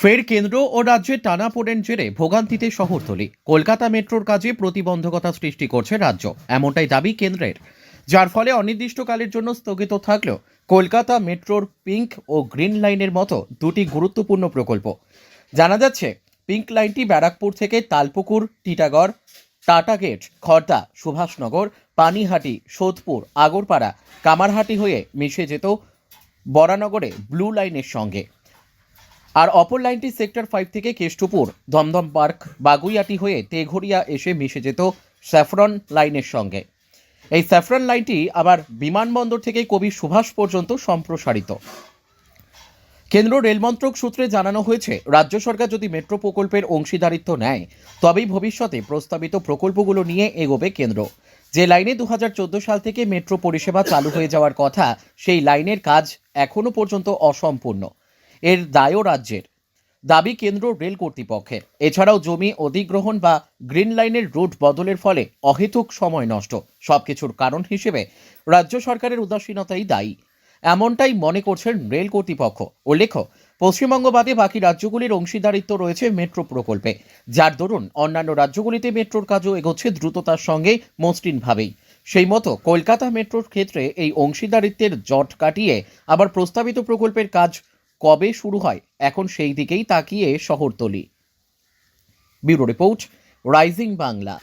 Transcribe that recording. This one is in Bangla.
ফের কেন্দ্র ও রাজ্যের টানাপোড়েন জেরে ভোগান্তিতে শহরতলি কলকাতা মেট্রোর কাজে প্রতিবন্ধকতা সৃষ্টি করছে রাজ্য, এমনটাই দাবি কেন্দ্রের। যার ফলে অনির্দিষ্টকালের জন্য স্থগিত থাকলেও কলকাতা মেট্রোর পিঙ্ক ও গ্রিন লাইনের মতো দুটি গুরুত্বপূর্ণ প্রকল্প। জানা যাচ্ছে, পিঙ্ক লাইনটি ব্যারাকপুর থেকে তালপুকুর, টিটাগড়, টাটা গেট খড়দা সুভাষনগর, পানিহাটি, সোদপুর, আগরপাড়া, কামারহাটি হয়ে মিশে যেত বরানগরে ব্লু লাইনের সঙ্গে। আর অপর লাইনটি সেক্টর ফাইভ থেকে কেষ্টপুর। দমদম পার্ক বাগুইয়াটি হয়ে তেঘরিয়া এসে মিশে যেত স্যাফরন লাইনের সঙ্গে। এই স্যাফরন লাইনটি আবার বিমানবন্দর থেকে কবি সুভাষ পর্যন্ত সম্প্রসারিত। কেন্দ্র রেলমন্ত্রক সূত্রে জানানো হয়েছে, রাজ্য সরকার যদি মেট্রো প্রকল্পের অংশীদারিত্ব নেয়, তবেই ভবিষ্যতে প্রস্তাবিত প্রকল্পগুলো নিয়ে এগোবে কেন্দ্র। যে লাইনে দু হাজার চোদ্দ সাল থেকে মেট্রো পরিষেবা চালু হয়ে যাওয়ার কথা, সেই লাইনের কাজ এখনও পর্যন্ত অসম্পূর্ণ। এর দায়ও রাজ্যের। দাবি কেন্দ্র রেল কর্তৃপক্ষের এছাড়াও জমি অধিগ্রহণ বা গ্রিন লাইনের রুট বদলের ফলে অহেতুক সময় নষ্ট। সবকিছুর কারণ হিসেবে রাজ্য সরকারের উদাসীনতাই দায়ী। এমনটাই মনে করছেন রেল কর্তৃপক্ষ। উল্লেখ্য পশ্চিমবঙ্গ বাদে বাকি রাজ্যগুলির অংশীদারিত্ব রয়েছে মেট্রো প্রকল্পে। যার দরুন অন্যান্য রাজ্যগুলিতে মেট্রোর কাজও এগোচ্ছে দ্রুততার সঙ্গে মসৃণভাবেই। সেই মতো কলকাতা মেট্রোর ক্ষেত্রে এই অংশীদারিত্বের জট কাটিয়ে আবার প্রস্তাবিত প্রকল্পের কাজ কবে শুরু হয়? এখন সেই দিকেই তাকিয়ে শহরতলি। Bureau report rising Bangla.